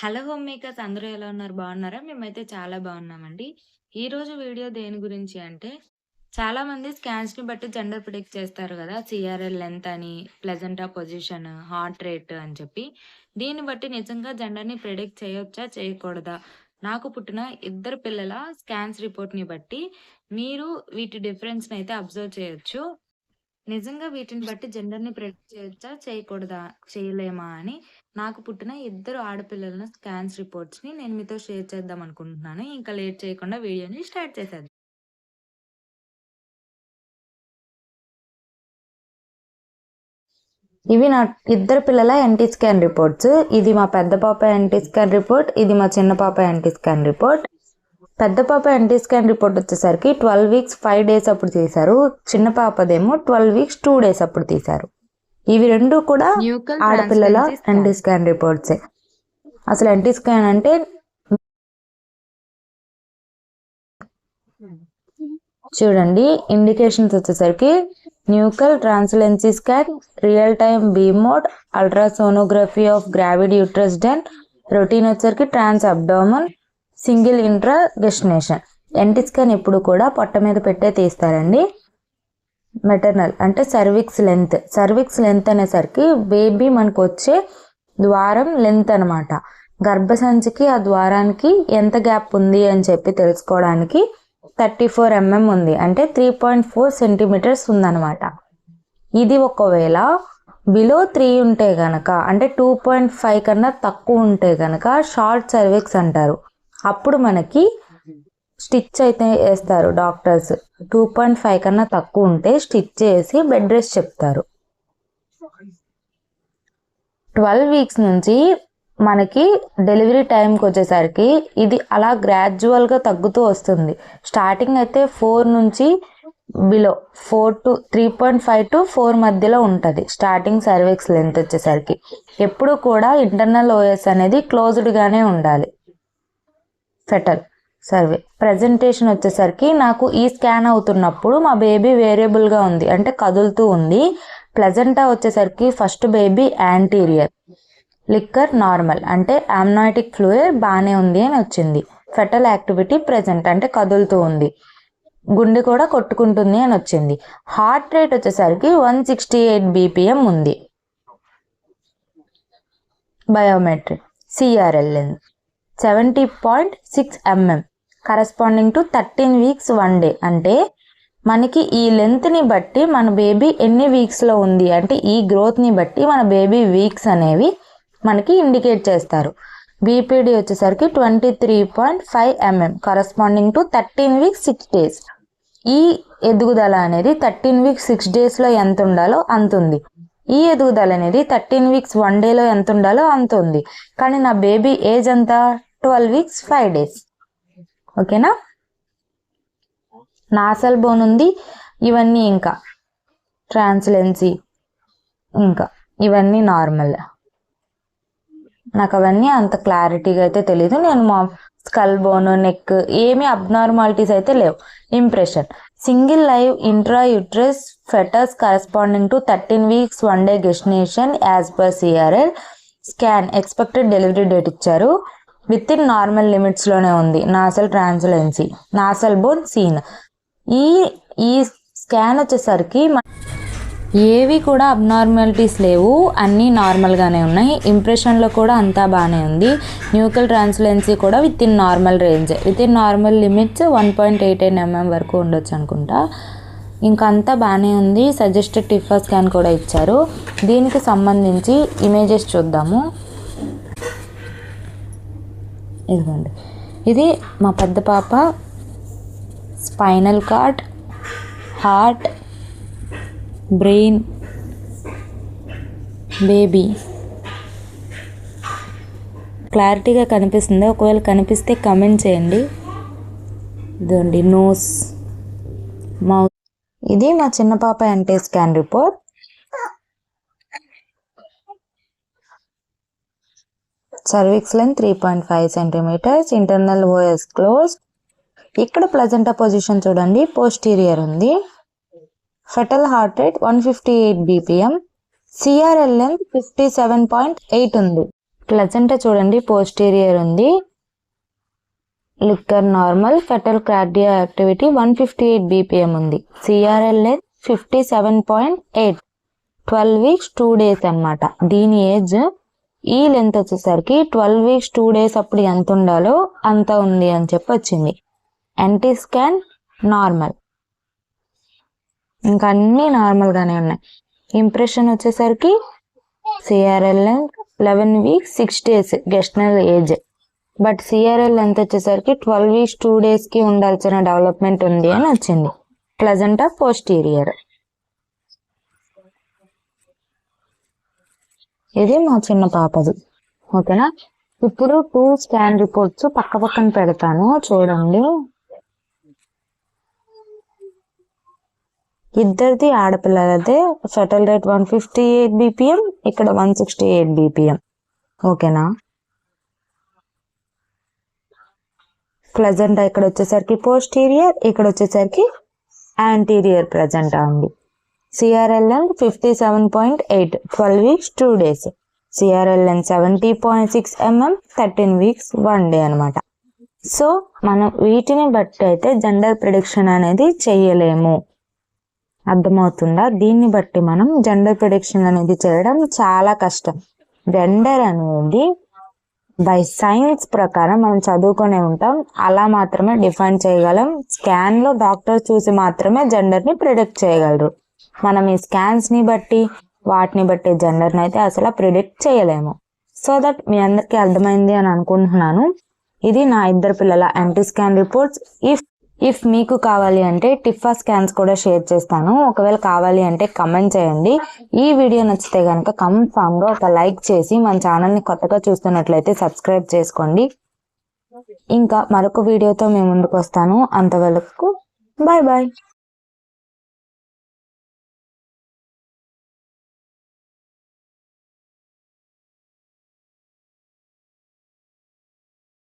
Hello home makers అందరూ ఎలా ఉన్నారు బాగున్నారా? మేమైతే చాలా బాగున్నామండి. ఈరోజు వీడియో దేని గురించి అంటే, చాలా మంది స్కాన్స్‌ని బట్టి జెండర్ ప్రిడిక్ట్ చేస్తారు కదా సిఆర్ఎల్ లెంత్ అని, ప్లెజెంటా పొజిషన్, హార్ట్ రేట్ అని చెప్పి. దీన్ని బట్టి నిజంగా జెండర్‌ని ప్రిడిక్ట్ చేయొచ్చా? చేయకూడదా? నాకు పుట్టిన ఇద్దరు పిల్లల స్కాన్స్ రిపోర్ట్‌ని బట్టి మీరు వీటి డిఫరెన్స్‌నైతే అబ్జర్వ్ చేయొచ్చు. నిజంగా వీటిని బట్టి జెండర్‌ని ప్రెడిక్ట్ చేయొచ్చా? చేయకూడదా? చేయలేమా? అని నాకు పుట్టిన ఇద్దరు ఆడపిల్లల స్కాన్స్ రిపోర్ట్స్‌ని నేను మీతో షేర్ చేద్దాం అనుకుంటున్నాను. ఇంకా లేట్ చేయకుండా వీడియోని స్టార్ట్ చేసేద్దాం. ఇవి నా ఇద్దరు పిల్లల ఎన్టీ స్కాన్ రిపోర్ట్స్. ఇది మా పెద్ద పాప ఎన్టీ స్కాన్ రిపోర్ట్. ఇది మా చిన్న పాప ఎన్టీ స్కాన్ రిపోర్ట్. పెద్ద పాప ఎన్టీ స్కాన్ రిపోర్ట్ వచ్చేసరికి 12 వీక్స్ 5 డేస్ అప్పుడు తీశారు. చిన్న పాపదేమో 12 వీక్స్ 2 డేస్ అప్పుడు తీశారు. ఇవి రెండు కూడా ఆడపిల్లల. ఎన్టీ స్కాన్ రిపోర్ట్సే. అసలు ఎన్టీ స్కాన్ అంటే చూడండి ఇండికేషన్స్ వచ్చేసరికి nuchal translucency scan real time B mode ultrasonography of gravid uterus then routine వచ్చేసరికి trans abdomen single intra destination. NT scan ఎప్పుడు కూడా పొట్ట మీద పెట్టే తీస్తారండి. మెటర్నల్ అంటే సర్విక్స్ లెంత్ సర్విక్స్ లెంత్ అనేసరికి బేబీ మనకు వచ్చే ద్వారం లెంత్ అనమాట గర్భసంచికి ఆ ద్వారానికి ఎంత గ్యాప్ ఉంది అని చెప్పి తెలుసుకోవడానికి థర్టీ ఫోర్ ఎంఎం ఉంది. అంటే త్రీ పాయింట్ ఫోర్ సెంటీమీటర్స్ ఉందన్నమాట. ఇది ఒకవేళ బిలో త్రీ ఉంటే గనక అంటే టూ పాయింట్ ఫైవ్ కన్నా తక్కువ ఉంటే గనక షార్ట్ సర్విక్స్ అంటారు. అప్పుడు మనకి స్టిచ్ అయితే వేస్తారు డాక్టర్స్. టూ పాయింట్ ఫైవ్ కన్నా తక్కువ ఉంటే స్టిచ్ చేసి బెడ్ రెస్ట్ చెప్తారు. ట్వెల్వ్ వీక్స్ నుంచి మనకి డెలివరీ టైంకి వచ్చేసరికి ఇది అలా గ్రాడ్యువల్గా తగ్గుతూ వస్తుంది. స్టార్టింగ్ అయితే ఫోర్ నుంచి below four to three point five to four మధ్యలో ఉంటుంది స్టార్టింగ్ సర్వీక్స్ లెంత్ వచ్చేసరికి. ఎప్పుడు కూడా ఇంటర్నల్ ఓఎస్ అనేది క్లోజ్డ్గానే ఉండాలి. Fatal survey. ప్రజెంటేషన్ వచ్చేసరికి నాకు ఈ స్కాన్ అవుతున్నప్పుడు మా బేబీ వేరియబుల్గా ఉంది అంటే కదులుతూ ఉంది. ప్లెజెంటా వచ్చేసరికి first baby anterior liquor normal అంటే ఆమ్నాయిటిక్ ఫ్లూయిడ్ బాగానే ఉంది అని వచ్చింది. ఫెటల్ యాక్టివిటీ ప్రెజెంట్ అంటే కదులుతూ ఉంది. గుండె కూడా కొట్టుకుంటుంది అని వచ్చింది. హార్ట్ రేట్ వచ్చేసరికి వన్ సిక్స్టీ ఎయిట్ బీపీఎం ఉంది. Biometric CRL seventy point six mm corresponding to thirteen weeks one day అంటే మనకి ఈ లెంత్ని బట్టి మన బేబీ ఎన్ని వీక్స్లో ఉంది అంటే ఈ గ్రోత్ని బట్టి మన బేబీ వీక్స్ అనేవి మనకి ఇండికేట్ చేస్తారు. బీపీడీ వచ్చేసరికి twenty three point five mm corresponding to thirteen weeks six days ఈ ఎదుగుదల అనేది థర్టీన్ వీక్స్ సిక్స్ డేస్లో ఎంత ఉండాలో అంత ఉంది. ఈ ఎదుగుదల అనేది థర్టీన్ వీక్స్ వన్ డేలో ఎంత ఉండాలో అంత ఉంది. కానీ నా బేబీ ఏజ్ ఎంత? ట్వెల్వ్ వీక్స్ ఫైవ్ డేస్ ఓకేనా నాసల్ బోన్ ఉంది ఇవన్నీ ఇంకా. ట్రాన్స్లెన్సీ ఇంకా. ఇవన్నీ నార్మల్ నాకు అవన్నీ అంత క్లారిటీగా అయితే తెలియదు నేను మా స్కల్ బోన్ నెక్ ఏమీ అబ్నార్మాలిటీస్ అయితే లేవు. Impression single live intra uterus fetus corresponding to thirteen weeks one day gestation as per CRL scan expected delivery date ఇచ్చారు. విత్ ఇన్ నార్మల్ లిమిట్స్లోనే ఉంది. Nasal translucency nasal bone seen ఈ ఈ scan వచ్చేసరికి ఏవి కూడా అబ్నార్మాలిటీస్ లేవు. అన్నీ నార్మల్గానే ఉన్నాయి. ఇంప్రెషన్లో కూడా అంతా బాగానే ఉంది. న్యూకల్ ట్రాన్స్లెన్సీ కూడా within normal range within normal limits one point eight ఎయిన్ MM వరకు ఉండొచ్చు అనుకుంటా. ఇంకంతా అంతా బాగానే ఉంది. సజెస్టెడ్ టిఫా స్కాన్ కూడా ఇచ్చారు. దీనికి సంబంధించి ఇమేజెస్ చూద్దాము. ఇదిగోండి. ఇది మా పెద్ద పాప spinal cord heart brain baby. క్లారిటీగా కనిపిస్తుంది? ఒకవేళ కనిపిస్తే కమెంట్ చేయండి. ఇదండి నోస్ మౌత్ ఇది మా చిన్న పాప అంటే scan report. Cervix length three point five centimetres internal OS close ఇక్కడ ప్లజెంటా పొజిషన్ చూడండి పోస్టీరియర్ ఉంది. Fetal heart rate one fifty eight BPM CRL length fifty seven point eight ఉంది. ప్లజెంటా చూడండి పోస్టీరియర్ ఉంది. Liquor normal fetal cardiac activity one fifty eight BPM ఉంది. CRL length fifty seven point eight twelve weeks two days అన్నమాట. దీని age ఈ length వచ్చేసరికి twelve weeks two days అప్పుడు ఎంత ఉండాలో అంత ఉంది అని చెప్పి వచ్చింది. ఎన్టీ స్కాన్ నార్మల్ ఇంకా అన్నీ నార్మల్గానే ఉన్నాయి. ఇంప్రెషన్ వచ్చేసరికి CRL eleven weeks six days gestational age but CRL length వచ్చేసరికి ట్వెల్వ్ వీక్స్ టూ డేస్కి ఉండాల్సిన డెవలప్మెంట్ ఉంది అని వచ్చింది. ప్లజెంటా పోస్టీరియర్ ఇది మా చిన్న పాపది. ఓకేనా? ఇప్పుడు టూ స్కాన్ రిపోర్ట్స్ పక్క పక్కన పెడతాను. చూడండి. ఇద్దరిది ఆడపిల్లలదే. Fetal rate one fifty eight BPM ఇక్కడ వన్ సిక్స్టీ ఎయిట్ బీపీఎం. ఓకేనా? ప్లజెంటా ఇక్కడ వచ్చేసరికి పోస్టీరియర్ ఇక్కడ వచ్చేసరికి యాంటీరియర్ ప్రెజెంటా అండి. సిఆర్ఎల్ఎన్ fifty seven point eight twelve weeks two days సిఆర్ఎల్ఎన్ seventy point six mm thirteen weeks one day అనమాట సో మనం వీటిని బట్టి అయితే జెండర్ ప్రిడిక్షన్ అనేది చెయ్యలేము అర్థమవుతుందా? దీన్ని బట్టి మనం జెండర్ ప్రిడిక్షన్ అనేది చేయడం చాలా కష్టం. జెండర్ అనేది బై సైన్స్ ప్రకారం మనం చదువుకునే ఉంటాం. అలా మాత్రమే డిఫైన్ చేయగలం. స్కాన్లో డాక్టర్ చూసి మాత్రమే జెండర్ని ప్రిడిక్ట్ చేయగలరు. మనం ఈ స్కాన్స్ని బట్టి వాటిని బట్టి జెండర్ని అయితే అసలు ప్రిడిక్ట్ చేయలేము. సో దట్ మీ అందరికీ అర్థమైంది అని అనుకుంటున్నాను. ఇది నా ఇద్దరు పిల్లల anti scan reports if if మీకు కావాలి అంటే టిఫా స్కాన్స్ కూడా షేర్ చేస్తాను. ఒకవేళ కావాలి అంటే కమెంట్ చేయండి. ఈ వీడియో నచ్చితే కనుక కన్ఫామ్గా ఒక లైక్ చేసి మన ఛానల్ని కొత్తగా చూస్తున్నట్లయితే సబ్స్క్రైబ్ చేసుకోండి. ఇంకా మరొక వీడియోతో మేము ముందుకు వస్తాను. అంతవరకు బాయ్ బాయ్